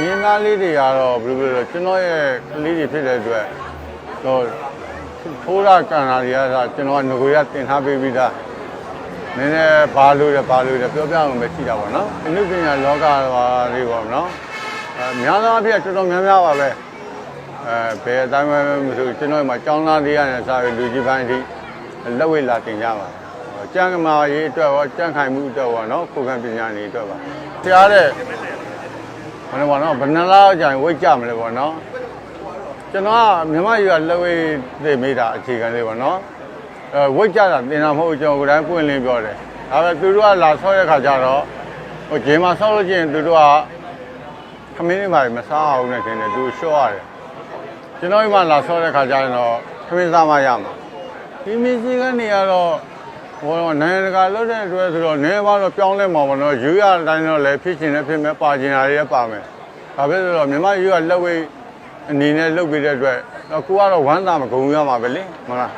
မြင်းသားလေးတွေကတော့ဘယ်လိုလဲကျွန်တော်ရဲ့ကလေးတွေဖြစ်တဲ့အတွက်တော့ဖိုးရကန်တာတွေကဆိုကျွန်တော်ကငကိုရတင်ထားပေးပြီးသားနည်းနည်းဘာလို့လဲဘာလို့လဲပြောပြအောင်ပဲရှိတာပေါ့နော်အနုပညာလောကဘာလေးပေါ့နော်အဲများသောအားဖြင့်တော်တော်များများပါပဲအဲဘယ်အတိုင်းမှမဆိုကျွန်တော်မှာကျောင်းသားလေးရတယ်စာရေးလူကြီးပိုင်းအထိလက်ဝဲလာတင်ကြပါကျန်းမာရေးအတွက်ရောကျန်းခိုင်မှုအတွက်ရောနော်ကိုယ်ခံပညာနေအတွက်ပါတရားတဲ့ ဘယ်လိုပေါ့နော်ဘယ်နှလားကြာရင်ဝိတ်ကြမလဲပေါ့နော်ကျွန်တော်ကမြမယူကလက်ဝဲသိမိတာအခြေခံလေးပေါ့နော်အဲဝိတ်ကြတာတင်တာမဟုတ်ဘူးကျွန်တော်ကိုယ်တိုင်ပွင့်လင်းပြောတယ်ဒါပေမဲ့သူတို့ကလာဆော့တဲ့ခါကျတော့ဟိုဂျင်းမှာဆော့လို့ချင်းသူတို့ကခမင်းလေးပါမစားအောင်နဲ့ခင်တယ်သူရှော့ရတယ်ကျွန်တော်ဒီမှာလာဆော့တဲ့ခါကျရင်တော့ခမင်းစားမရမှာဒီမင်းစီကနေကတော့ ဟိုနိုင်ငံတကာလွတ်တဲ့အတွက်ဆိုတော့နေပါတော့ပြောင်းလဲမှာပေါ့နော်ယူရတဲ့အတိုင်းတော့လည်းဖြစ်ချင်လည်းဖြစ်မယ်ပါချင်တာတွေလည်းပါမယ်ဒါပဲဆိုတော့မြန်မာယူကလက်ဝဲအနေနဲ့လုပ်ပြီးတဲ့အတွက်တော့ကိုကတော့ဝမ်းသာမကုန်ရမှာပဲလေမဟုတ်လား